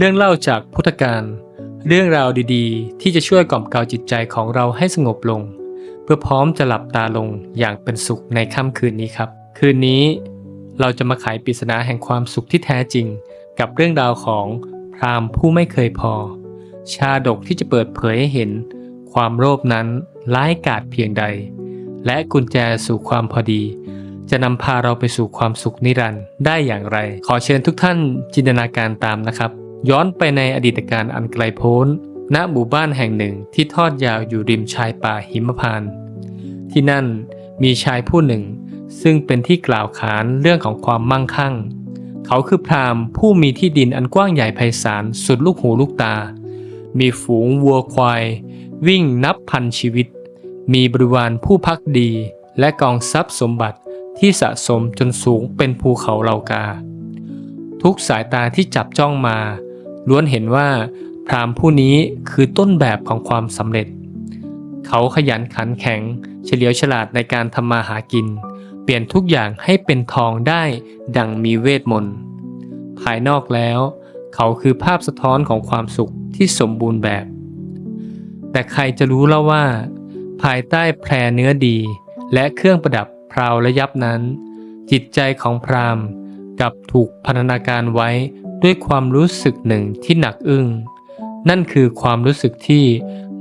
เรื่องเล่าจากพุทธการ เรื่องราวดีๆ ที่จะช่วยกล่อมเกลาจิตใจของเราให้สงบลง เพื่อพร้อมจะหลับตาลงอย่างเป็นสุขในค่ำคืนนี้ครับ คืนนี้เราจะมาไขปริศนาแห่งความสุขที่แท้จริง กับเรื่องราวของพราหมณ์ผู้ไม่เคยพอ ชาดกที่จะเปิดเผยให้เห็น ความโลภนั้นร้ายกาจเพียงใด และกุญแจสู่ความพอดี จะนำพาเราไปสู่ความสุขนิรันดร์ได้อย่างไร ขอเชิญทุกท่านจินตนาการตามนะครับ ย้อนไปในอดีตการอันไกลโพ้น ณ หมู่บ้านแห่งหนึ่งที่ทอดยาวอยู่ริมชายป่าหิมพานต์ที่นั่นมีชายผู้หนึ่ง ซึ่งเป็นที่กล่าวขานเรื่องของความมั่งคั่ง เขาคือพราหมณ์ผู้มีที่ดินอันกว้างใหญ่ไพศาลสุดลูกหูลูกตา มีฝูงวัวควาย วิ่งนับพันชีวิต มีบริวารผู้พักดี และกองทรัพย์สมบัติที่สะสมจนสูงเป็นภูเขาเหล่ากา ทุกสายตาที่จับจ้องมา ล้วนเห็นว่าพราหมณ์ผู้นี้คือต้นแบบของความสำเร็จ เขาขยันขันแข็ง เฉลียวฉลาดในการทำมาหากิน เปลี่ยนทุกอย่างให้เป็นทองได้ดังมีเวทมนต์ ภายนอกแล้ว เขาคือภาพสะท้อนของความสุขที่สมบูรณ์แบบ แต่ใครจะรู้แล้วว่า ภายใต้แพรเนื้อดี และเครื่องประดับพราวและยับนั้น จิตใจของพราหมณ์กับถูกพันธนาการไว้ ด้วยความรู้สึกหนึ่งที่หนักอึ้ง นั่นคือความรู้สึกที่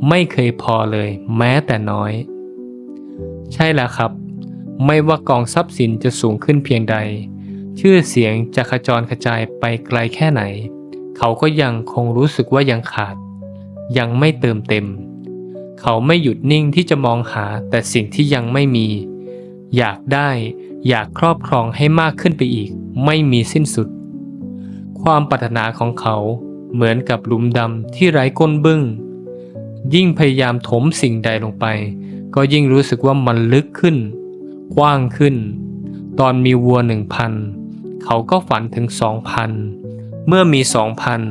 ไม่เคยพอเลยแม้แต่น้อย ใช่แล้วครับ ไม่ว่ากองทรัพย์สินจะสูงขึ้นเพียงใด ชื่อเสียงจะขจรกระจายไปไกลแค่ไหน เขาก็ยังคงรู้สึกว่ายังขาด ยังไม่เติมเต็ม เขาไม่หยุดนิ่งที่จะมองหาแต่สิ่งที่ยังไม่มี อยากได้อยากครอบครองให้มากขึ้นไปอีก ไม่มีสิ้นสุด ความปรารถนาของเขาเหมือนกับหลุมดำที่ไร้ก้นบึ้ง ยิ่งพยายามถมสิ่งใดลงไป ก็ยิ่งรู้สึกว่ามันลึกขึ้น กว้างขึ้น ตอนมีวัวหนึ่งพันเขาก็ฝันถึงสองพันเมื่อมีสองพัน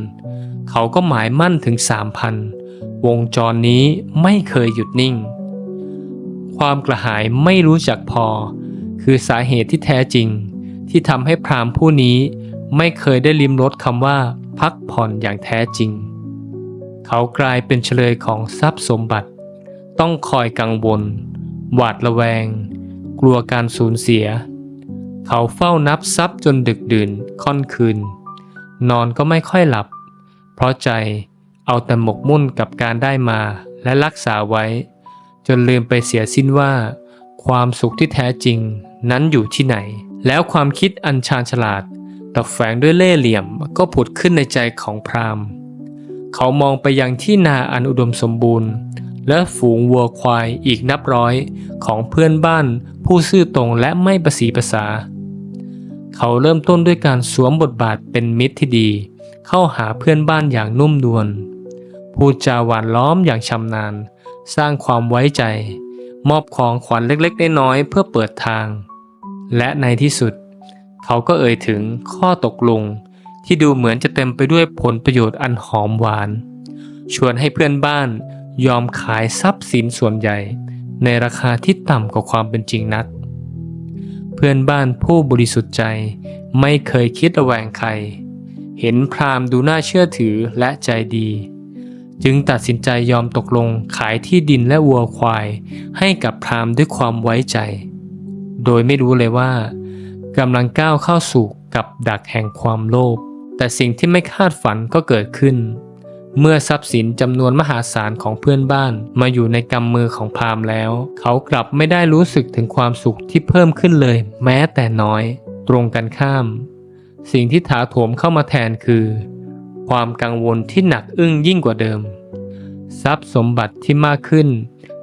เขาก็หมายมั่นถึงสามพันวงจรนี้ไม่เคยหยุดนิ่ง ความกระหายไม่รู้จักพอ คือสาเหตุที่แท้จริง ที่ทำให้พรามผู้นี้ ไม่เคยได้ลิ้มรสคำว่าพักผ่อนอย่างแท้จริง เขากลายเป็นเฉลยของทรัพย์สมบัติ ต้องคอยกังวล หวาดระแวง กลัวการสูญเสีย เขาเฝ้านับทรัพย์จนดึกดื่นค่อนคืน นอนก็ไม่ค่อยหลับ เพราะใจเอาแต่หมกมุ่นกับการได้มาและรักษาไว้ จนลืมไปเสียสิ้นว่า ความสุขที่แท้จริงนั้นอยู่ที่ไหน แล้วความคิดอันชาญฉลาด แต่แฝงด้วยเล่ห์เหลี่ยมก็ผุดขึ้นในใจของพราหมณ์ เขามองไปยังที่นาอันอุดมสมบูรณ์ และฝูงวัวควายอีกนับร้อยของเพื่อนบ้านผู้ซื่อตรงและไม่ประสีภาษา เขาเริ่มต้นด้วยการสวมบทบาทเป็นมิตรที่ดี เข้าหาเพื่อนบ้านอย่างนุ่มนวลพูดจาหวานล้อมอย่างชำนาญ สร้างความไว้ใจ มอบของขวัญเล็กๆน้อยๆเพื่อเปิดทาง และในที่สุด เขาก็เอ่ยถึงข้อตกลง ที่ดูเหมือนจะเต็มไปด้วยผลประโยชน์อันหอมหวาน ชวนให้เพื่อนบ้านยอมขายทรัพย์สินส่วนใหญ่ ในราคาที่ต่ำกว่าความเป็นจริงนัก เพื่อนบ้านผู้บริสุทธิ์ใจไม่เคยคิดระแวงใคร เห็นพราหมณ์ดูน่าเชื่อถือและใจดี จึงตัดสินใจยอมตกลงขายที่ดินและวัวควาย ให้กับพราหมณ์ด้วยความไว้ใจ โดยไม่รู้เลยว่า กำลังก้าวเข้าสู่กับดักแห่งความโลภ แต่สิ่งที่ไม่คาดฝันก็เกิดขึ้น เมื่อทรัพย์สินจำนวนมหาศาลของเพื่อนบ้านมาอยู่ในกำมือของพราหมณ์แล้ว เขากลับไม่ได้รู้สึกถึงความสุขที่เพิ่มขึ้นเลย แม้แต่น้อย ตรงกันข้าม สิ่งที่ถาโถมเข้ามาแทนคือ ความกังวลที่หนักอึ้งยิ่งกว่าเดิม ทรัพย์สมบัติที่มากขึ้น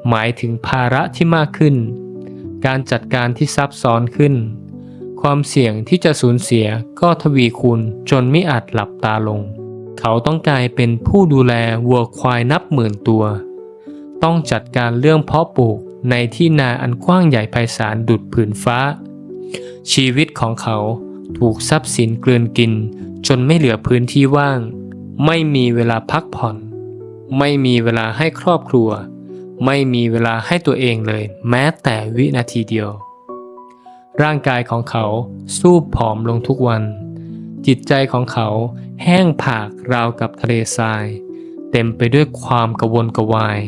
หมายถึงภาระที่มากขึ้น การจัดการที่ซับซ้อนขึ้น ความเสี่ยงที่จะสูญเสียก็ทวีคูณจนไม่อาจหลับตาลง เขาต้องกลายเป็นผู้ดูแลวัวควายนับหมื่นตัว ต้องจัดการเรื่องเพาะปลูกในที่นาอันกว้างใหญ่ไพศาลดุดผืนฟ้า ชีวิตของเขาถูกทรัพย์สินกลืนกิน จนไม่เหลือพื้นที่ว่าง ไม่มีเวลาพักผ่อน ไม่มีเวลาให้ครอบครัว ไม่มีเวลาให้ตัวเองเลย แม้แต่วินาทีเดียว ร่างกายของเขาสู้ผอมลงทุกวัน จิตใจของเขาแห้งผากราวกับทะเลทราย เต็มไปด้วยความกระวนกระวาย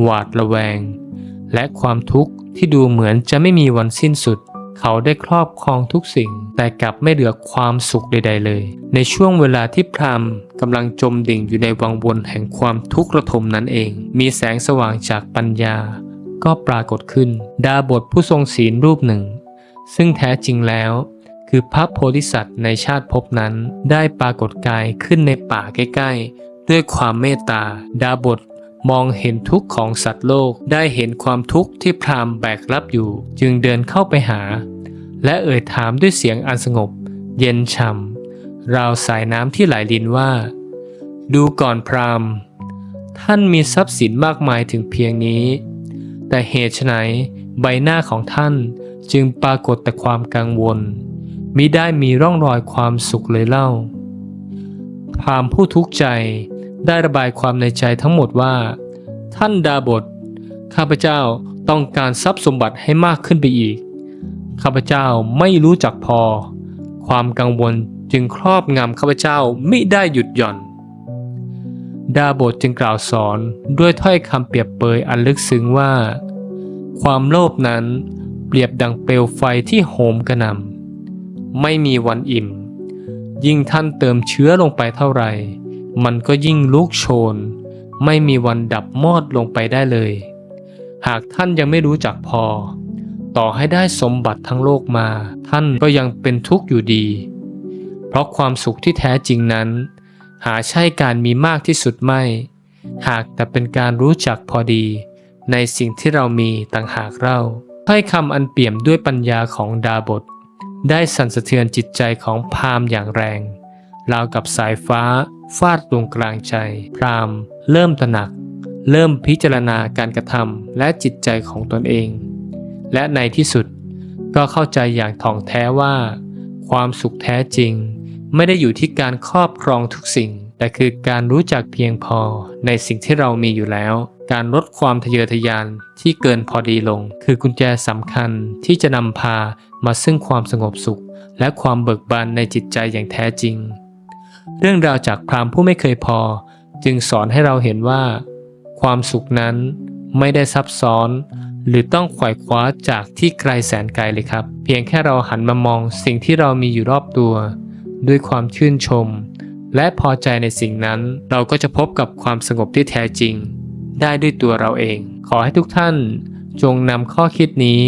หวาดระแวง และความทุกข์ที่ดูเหมือนจะไม่มีวันสิ้นสุด เขาได้ครอบครองทุกสิ่งแต่กลับไม่เหลือความสุขใด ๆ เลย ในช่วงเวลาที่พรามกำลังจมดิ่งอยู่ในวังวนแห่งความทุกข์ระทมนั้นเอง มีแสงสว่างจากปัญญา ก็ปรากฏขึ้น ดาบทผู้ทรงศีลรูปหนึ่ง ซึ่งแท้จริงแล้ว คือพระโพธิสัตว์ในชาติภพนั้นได้ปรากฏกายขึ้นในป่าใกล้ๆ ด้วยความเมตตา ดาบทมองเห็นทุกข์ของสัตว์โลกได้เห็นความทุกข์ที่พรามแบกรับอยู่ จึงเดินเข้าไปหา และเอ่ยถามด้วยเสียงอันสงบ เย็นช่ำราวสายน้ำที่ไหลลินว่า ดูก่อนพรามท่านมีทรัพย์สินมากมายถึงเพียงนี้ แต่เหตุไฉนใบหน้าของท่าน จึงปรากฏแต่ความกังวลมิได้มีร่องรอยความสุขเลยเล่าพามผู้ทุกข์ใจได้ระบายความในใจทั้งหมดว่า ท่านดาบท ข้าพเจ้าต้องการทรัพย์สมบัติให้มากขึ้นไปอีก ข้าพเจ้าไม่รู้จักพอ ความกังวลจึงครอบงำข้าพเจ้ามิได้หยุดหย่อน ดาบทจึงกล่าวสอนด้วยถ้อยคำเปรียบเปยอันลึกซึ้งว่า ความโลภนั้น เปรียบดังเปลวไฟที่โหมกระนำไม่มีวันอิ่ม ยิ่งท่านเติมเชื้อลงไปเท่าไหร่ มันก็ยิ่งลุกโชน ไม่มีวันดับมอดลงไปได้เลย หากท่านยังไม่รู้จักพอ ต่อให้ได้สมบัติทั้งโลกมา ท่านก็ยังเป็นทุกข์อยู่ดี เพราะความสุขที่แท้จริงนั้น หาใช่การมีมากที่สุดไม่ หากแต่เป็นการรู้จักพอดี ในสิ่งที่เรามีต่างหากเรา ถ้อยคำอันเปี่ยมด้วยปัญญาของดาบท ได้สั่นสะเทือนจิตใจของพราหมณ์อย่างแรง ราวกับสายฟ้าฟาดลงกลางใจ พราหมณ์ เริ่มตระหนัก เริ่มพิจารณาการกระทำและจิตใจของตนเอง และในที่สุดก็เข้าใจอย่างถ่องแท้ว่า ความสุขแท้จริง ไม่ได้อยู่ที่การครอบครองทุกสิ่ง แต่คือการรู้จักเพียงพอในสิ่งที่เรามีอยู่แล้ว การลดความทะเยอทะยานที่เกินพอดีลง คือกุญแจสำคัญที่จะนำพามาซึ่งความสงบสุข และความเบิกบานในจิตใจอย่างแท้จริง เรื่องราวจากพรามผู้ไม่เคยพอ จึงสอนให้เราเห็นว่า ความสุขนั้นไม่ได้ซับซ้อน หรือต้องไขว่คว้าจากที่ไกลแสนไกลเลยครับ เพียงแค่เราหันมามองสิ่งที่เรามีอยู่รอบตัว ด้วยความชื่นชม และพอใจในสิ่งนั้น เราก็จะพบกับความสงบที่แท้จริง ได้ด้วยตัวเราเอง ขอให้ทุกท่านจงนำข้อคิดนี้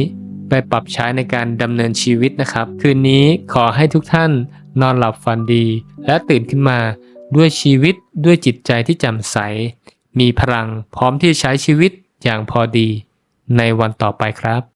ไปปรับใช้ในการดำเนินชีวิตนะครับ คืนนี้ขอให้ทุกท่านนอนหลับฝันดี และตื่นขึ้นมาด้วยชีวิตด้วยจิตใจที่แจ่มใส มีพลังพร้อมที่จะใช้ชีวิตอย่างพอดีในวันต่อไปครับ